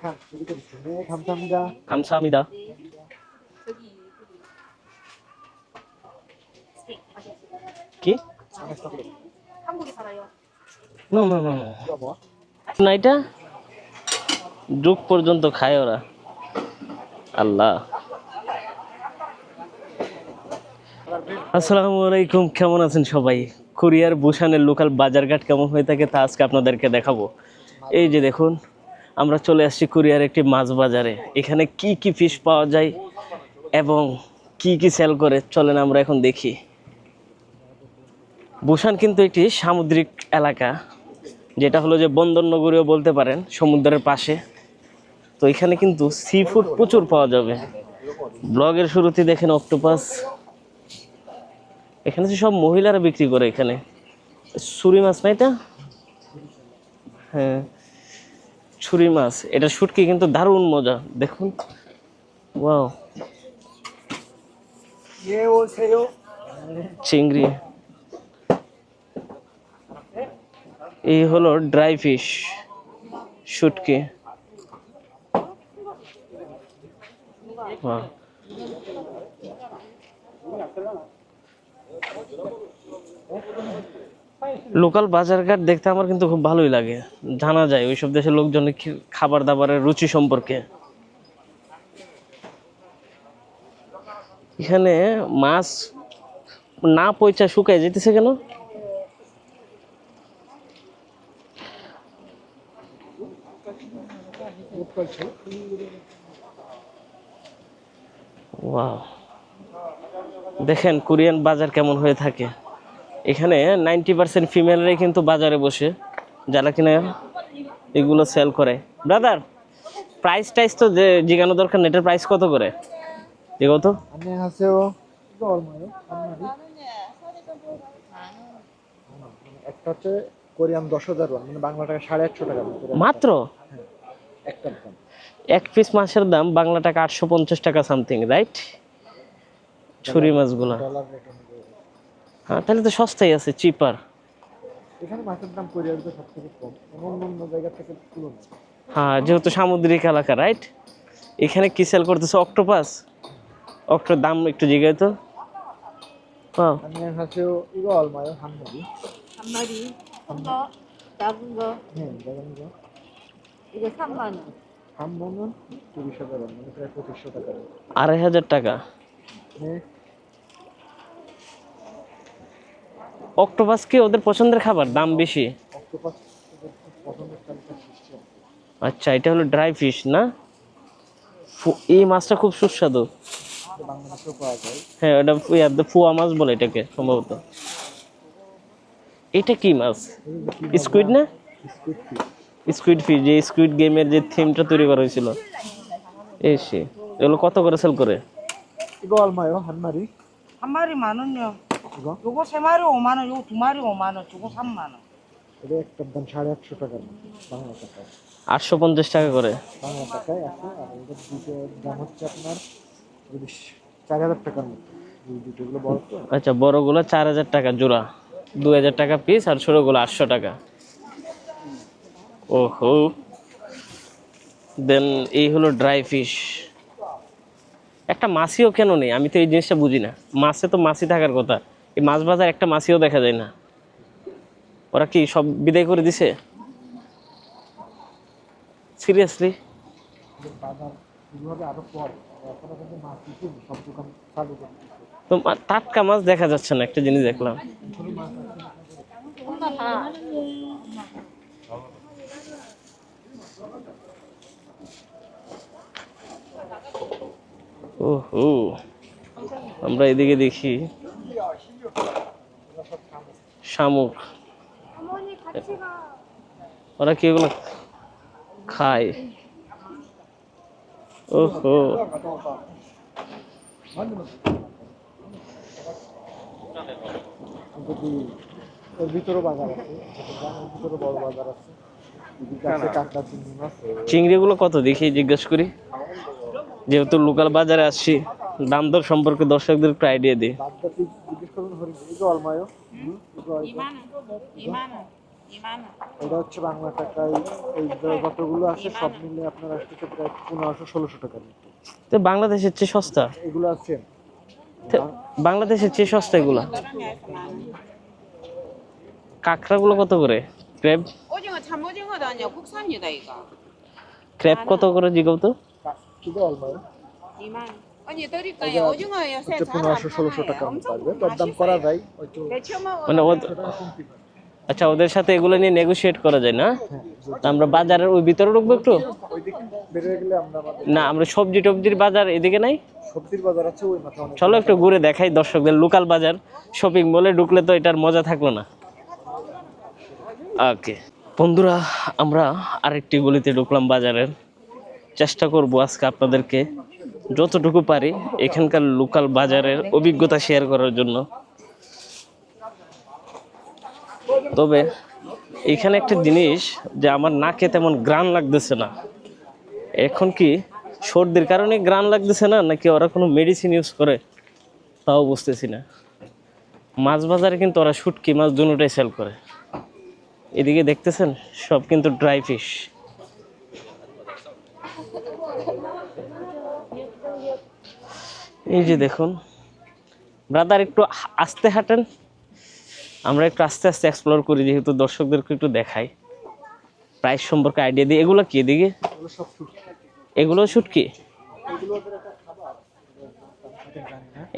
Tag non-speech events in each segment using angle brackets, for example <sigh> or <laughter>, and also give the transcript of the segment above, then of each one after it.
감, 이렇게 네, 감사합니다. 감사합니다. কি 한국에 살아요. No no no 이거 뭐? না এটা যুগ পর্যন্ত খায় ওরা আল্লাহ আসসালামু আলাইকুম কেমন আছেন সবাই কোরিয়ার বুসানের লোকাল বাজারঘাট কেমন হয়ে থাকে তা আজকে আপনাদেরকে দেখাবো এই যে দেখুন আমরা চলে আসছি কুরিয়ার একটি মাছ বাজারে। এখানে কি কি ফিশ পাওয়া যায় এবং কি কি সেল করে? চলেন আমরা এখন দেখি। বুসান কিন্তু একটি সামুদ্রিক এলাকা, যেটা হলো যে বন্দর নগরীও বলতে পারেন, সমুদ্রের পাশে। তো এখানে কিন্তু সি ফুড প্রচুর পাওয়া যাবে। ব্লগের শুরুতে দেখেন অক্টোপাস এখানে সব মহিলারা বিক্রি করে এখানে। সুরি মাছ না এটা? হ্যাঁ। ছুরি মাছ। এটা শুটকি কিন্তু দারুণ মজা দেখুন। ওয়াও। ইয়ে চিংড়ি। এই হলো ড্রাই ফিশ শুটকি। ওয়াও। লোকাল বাজারঘাট দেখতে আমার কিন্তু খুব ভালোই লাগে। জানা যায় ওইসব দেশের লোকজনের খাবার দাবারের রুচি সম্পর্কে। এখানে মাছ না পয়সা শুকায় যেতেছে কেন. দেখেন কোরিয়ান বাজার কেমন হয়ে থাকে। এখানে নাইনটি পার্সেন্ট ফিমেলরাই কিন্তু বাজারে বসে যারা কিনা এগুলো সেল করে। ব্রাদার প্রাইস টাইস তো জিগানো দরকার নেটের প্রাইস কত করে? জিগো বাংলা টাকা সাড়ে আটশো টাকা মাত্র? এক পিস মাছের দাম বাংলা আটশো পঞ্চাশ টাকা সামথিং রাইট ছুরি মাছগুলো। তাহলে তো সস্তাই আছে চিপার এখানে মাছের দাম কোরিয়ার সবথেকে কম। অন্য জায়গা থেকে তুলনা। হ্যাঁ যেহেতু সামুদ্রিক এলাকা রাইট এখানে কি সেল করতেছে? অক্টোপাস অক্টোর দাম একটু জিগাই তো। মানে হ্যাঁ, আড়াই হাজার টাকা। হ্যাঁ। অক্টোপাস কি ওদের পছন্দের খাবার? দাম বেশি? আচ্ছা এটা হলো ড্রাই ফিশ না? এই মাছটা খুব সুস্বাদু। হ্যাঁ ওটা ফুয়া মাছ বলে এটাকে সম্ভবত। এটা কি মাছ? স্কুইড না? Squid fish. যে স্কুইড গেমের যে থিমটা তৈরি করা হয়েছিল। এই সে এগুলো কত করে সেল করে? 얼마예요? 한 마리? 한 마리 만 원요. 이거? 요거 세 마리 5만 원, 요거 두 마리 5만 원, 저거 3만 원. এটা একটার দাম সাড়ে একশো টাকার মতো বাংলা টাকায় আটশো পঞ্চাশ টাকা করে বাংলা টাকায় আছে আর এটা দুটোর দাম হচ্ছে আপনার যদি চার হাজার টাকার মতো এই দুটোগুলো বড় তো আচ্ছা বড়গুলো চার হাজার টাকা জোড়া দু হাজার টাকা পিস আর ছোটোগুলো আটশো টাকা ওহো দেন এই হলো ড্রাই ফিশ একটা মাছিও কেন নেই আমি তো এই জিনিসটা বুঝি না মাছে তো মাছি থাকার কথা এই মাছ বাজার একটা মাছিও দেখা যায় না। ওরা কি সব বিদায় করে দিছে? সিরিয়াসলি তো টাটকা মাছ দেখা যাচ্ছে না, একটা জিনিস দেখলাম। ওহো, আমরা এদিকে দেখি। শামুক। ওরা কি এগুলো খায়? ওহো। চিংড়িগুলো কত দেখি জিজ্ঞেস করি? যেহেতু লোকাল বাজারে আসছি দাম দর সম্পর্কে দর্শকদের একটু আইডিয়া দিই। ধরে এই যে অলমায়ও এটা হচ্ছে বাংলা টাকায় এই যতগুলো আছে সব মিলে আপনার আসতেছে প্রায় পনেরোশো ষোলোশো টাকা তো বাংলাদেশের চেয়ে সস্তা? এগুলো আছে। বাংলাদেশের চেয়ে সস্তা এগুলো? কাঁকড়াগুলো কত করে? ক্র্যাব? ক্র্যাব কত করে জিগাও তো শুধু অলমায়ও পনেরোশো ষোলোশো আচ্ছা ওদের সাথে এগুলো নিয়ে নেগোশিয়েট করা যায় না? আমরা বাজারের ওই ভিতরে ঢুকবো একটু? না আমরা সবজি টবজির বাজার এদিকে নাই? চলো একটু ঘুরে দেখাই দর্শকদের লোকাল বাজার। শপিং মলে ঢুকলে তো এটার মজা থাকল না। ওকে বন্ধুরা আমরা আরেকটি গলিতে ঢুকলাম বাজারের। চেষ্টা করব আজকে আপনাদেরকে যতটুকু পারি এখানকার লোকাল বাজারের অভিজ্ঞতা শেয়ার করার জন্য। তবে এখানে একটা জিনিস যে আমার নাকে তেমন গ্রান লাগতেছে না। এখন কি সর্দির কারণে গ্রান লাগতেছে না, নাকি ওরা কোনো মেডিসিন ইউজ করে? তাও বুঝতেছি না। মাছ বাজারে কিন্তু ওরা শুটকি মাছ দুটোটাই সেল করে। এদিকে দেখতেছেন, সব কিন্তু ড্রাই ফিশ এই যে দেখুন। ব্রাদার একটু আস্তে হাঁটেন। আমরা একটু আস্তে আস্তে এক্সপ্লোর করি যেহেতু দর্শকদেরকে একটু দেখাই। প্রাইস সম্পর্কে আইডিয়া দিই এগুলো কি এদিকে? এগুলো শুটকি?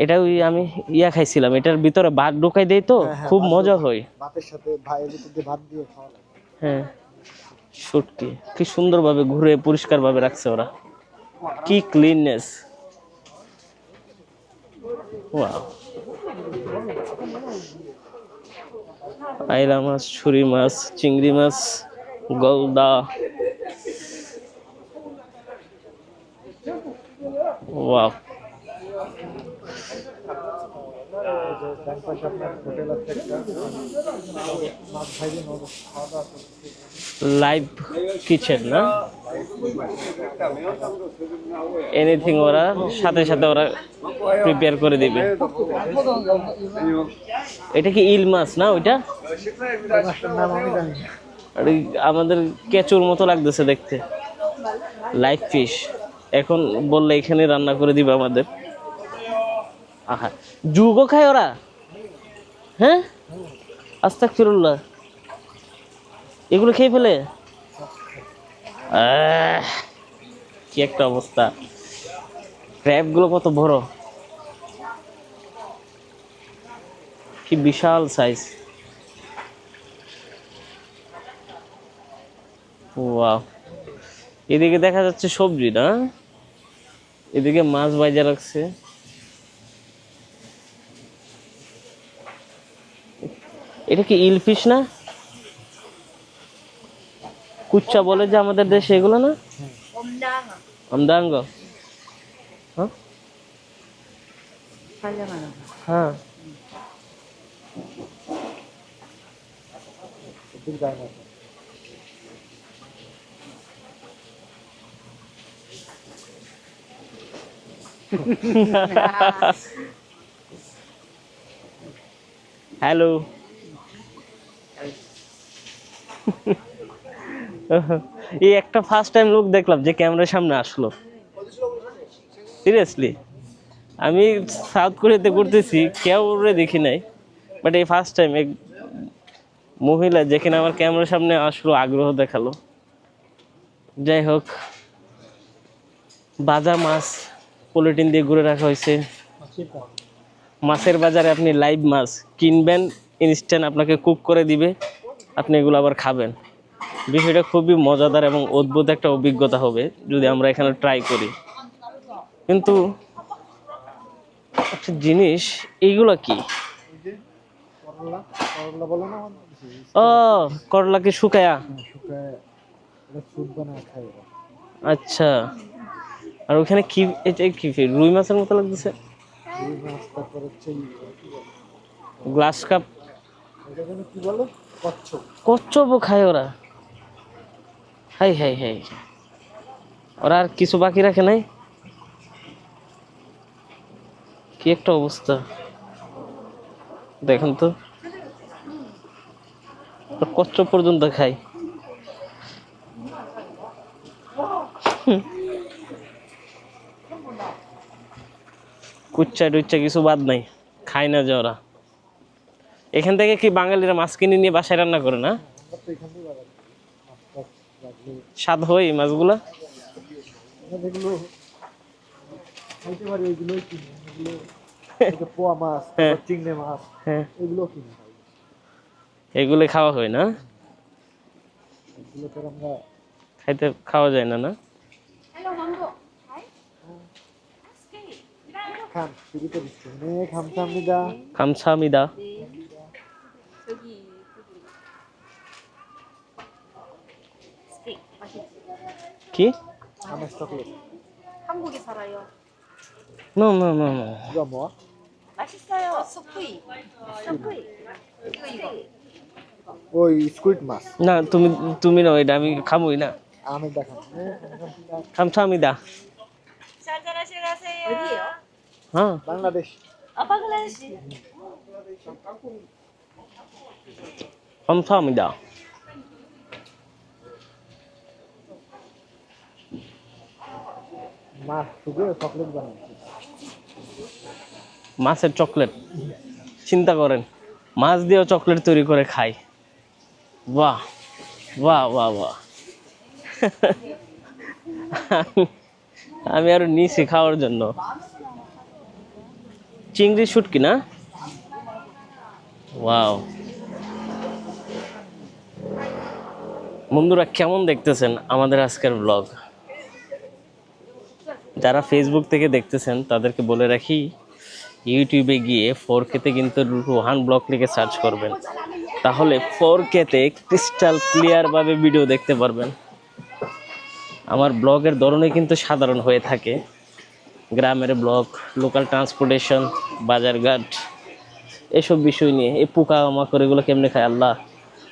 এটা ওই আমি ইয়া খাইছিলাম। এটার ভিতরে ভাত ঢুকাই দেই তো হ্যাঁ, হ্যাঁ, খুব মজা হয়। ভাতের সাথে দিয়ে ভাত দিয়ে খাওয়া হ্যাঁ। শুটকি। কি সুন্দরভাবে ঘুরে পরিষ্কারভাবে রাখছে ওরা। কি ক্লিননেস ওয়াও আইলা মাছ ছুরি মাছ চিংড়ি মাছ গলদা। ওয়াও লাইভ কিচেন না? এনিথিং ওরা, সাথে সাথে ওরা প্রিপেয়ার করে দিবে। এটা কি ইল মাছ না ওইটা? আমাদের কেঁচুর মতো লাগতেছে দেখতে। লাইভ ফিশ এখন বললে এখানে রান্না করে দিবে আমাদের। আহা, যুগও খায় ওরা। হ্যাঁ? আস্তাক ফিরুল্লাহ এগুলো খেয়ে ফেলে? কি একটা অবস্থা। ক্র্যাবগুলো কত বড়। কি বিশাল সাইজ এদিকে দেখা যাচ্ছে সবজি না। এদিকে মাছ বাইজা রাখছে। এটা কি ইল ফিশ না? কুচ্চা বলে যে আমাদের দেশে এগুলো না? আমদাঙ্গ। হ্যাঁ।, হ্যাঁ। <laughs> হ্যালো। <laughs> এই একটা ফার্স্ট টাইম লোক দেখলাম যে ক্যামেরার সামনে আসলো। সিরিয়াসলি আমি সাউথ কোরিয়াতে করতেছি কেউ ওরে দেখি নাই। বাট এই ফার্স্ট টাইম এক মহিলা যেখানে আমার ক্যামেরার সামনে আসলো, আগ্রহ দেখাল। যাই হোক বাজা মাছ পলিটিন দিয়ে ঘুরে রাখা হয়েছে। মাছের বাজারে আপনি লাইভ মাছ কিনবেন ইনস্ট্যান্ট আপনাকে কুক করে দিবে, আপনি এগুলো আবার খাবেন। বিষয়টা খুবই মজাদার এবং অদ্ভুত একটা অভিজ্ঞতা হবে যদি আমরা এখানে ট্রাই করি। কিন্তু একটা জিনিস এইগুলো কি? করলা করলা ও করলাকে শুকায়া। আচ্ছা। আর ওখানে কি এটা কি রুই মাছের মতো লাগতেছে? Glass cup. কচ্ছপ। কচ্ছপও খায় ওরা। Hi hi hi. ওরা আর কিছু বাকি রাখে নাই? কি একটা অবস্থা? দেখুন তো। কচ্চ পর্যন্ত খাই কুচ্চা টুচ্চা কিছু বাদ নাই। খায় না যে ওরা। এখান থেকে কি বাঙালিরা মাছ কিনে নিয়ে বাসায় রান্না করে না আমরা তো এখান থেকে বাজার করি। মাছ টাছ রাখলে স্বাদ হয় এই মাছগুলা? এগুলো হ্যাঁ। হ্যাঁ। এগুলো খাওয়া হয় না? এগুলো তো আমরা খাইতে খাওয়া যায় না না? Hello, Mango. কি 아메스 초콜릿 한국에 살아요. No no no no 이거 뭐야? 맛있어요. 스프이. 스프이. 이거 이거. ওই স্কুইড মাছ না তুমি তুমি না এটা আমি খাবোই না আমি দেখান 네 감사합니다 감사합니다 짠짠하시 가세요. 어디예요? হ্যাঁ বাংলাদেশ 아, 바글라데시. 감사합니다 মাছের চকলেট চিন্তা করেন, মাছ দিয়েও চকলেট তৈরি করে খাই। বাহ বাহ বাহ বাহ। আমি আরও নিছি খাওয়ার জন্য। চিংড়ি শুটকি না? ওয়াও বন্ধুরা, কেমন দেখতেছেন আমাদের আজকের ব্লগ যারা ফেসবুক থেকে দেখতেছেন, তাদেরকে বলে রাখি ইউটিউবে গিয়ে ফোর কেতে কিন্তু রোহান ব্লগ লিখে সার্চ করবেন। তাহলে ফোর কেতে ক্রিস্টাল ক্লিয়ারভাবে ভিডিও দেখতে পারবেন। আমার ব্লগের ধরনে কিন্তু সাধারণ হয়ে থাকে। গ্রামের ব্লগ লোকাল ট্রান্সপোর্টেশন বাজারঘাট, এসব বিষয় নিয়ে। এই পোকা মাকড় এগুলো কেমনে খায়? আল্লাহ,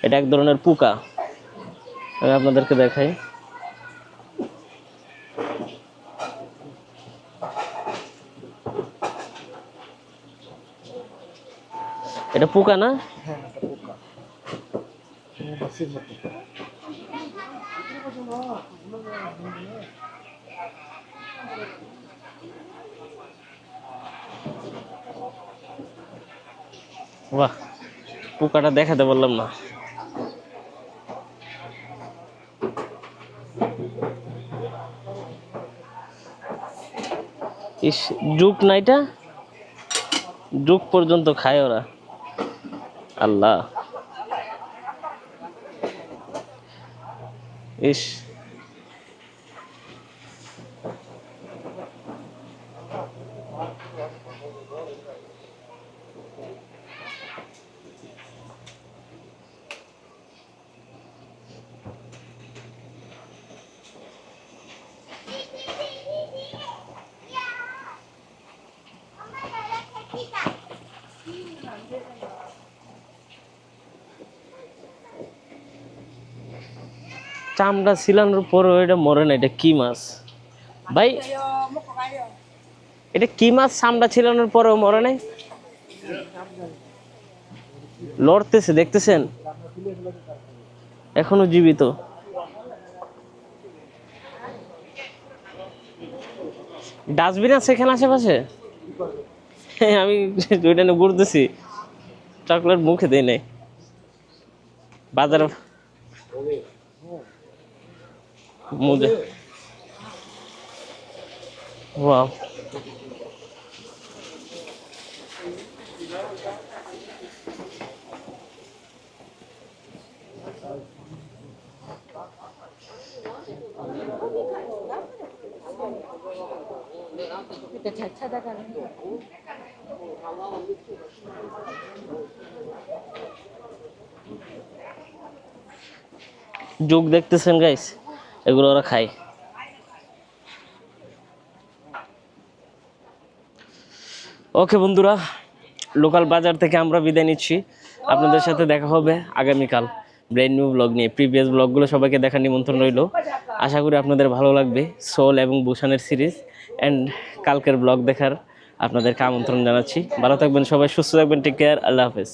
এটা এক ধরনের পোকা। আমি আপনাদেরকে দেখাই। এটা পোকা না? হ্যাঁ বাহ পোকাটা দেখাতে বললাম না। ইস যুগ নাইটা যুগ পর্যন্ত খায় ওরা। আল্লাহ ইস চামড়া ছিলানোর পরেও এটা মরে না, এটা কি মাছ? ভাই, এটা কি মাছ চামড়া ছিলানোর পরেও মরে নাই? লড়তেছে, দেখতেছেন? এখনও জীবিত। ডাস্টবিন আছে এখানে আশেপাশে? হ্যাঁ <laughs> আমি ওইটা ঘুরতেছি। চকলেট মুখে দেয় নাই। বাজারে मुझे। वाह। जोक देखते गाइस এগুলো ওরা খায়। ওকে বন্ধুরা, লোকাল বাজার থেকে আমরা বিদায় নিচ্ছি। আপনাদের সাথে দেখা হবে আগামীকাল। ব্রেন নিউ ব্লগ নিয়ে। প্রিভিয়াস ব্লগগুলো সবাইকে দেখার নিমন্ত্রণ রইল। আশা করি আপনাদের ভালো লাগবে সোল এবং বুসানের সিরিজ অ্যান্ড কালকের ব্লগ দেখার আপনাদেরকে আমন্ত্রণ জানাচ্ছি। ভালো থাকবেন সবাই, সুস্থ থাকবেন টেক কেয়ার আল্লাহ হাফেজ।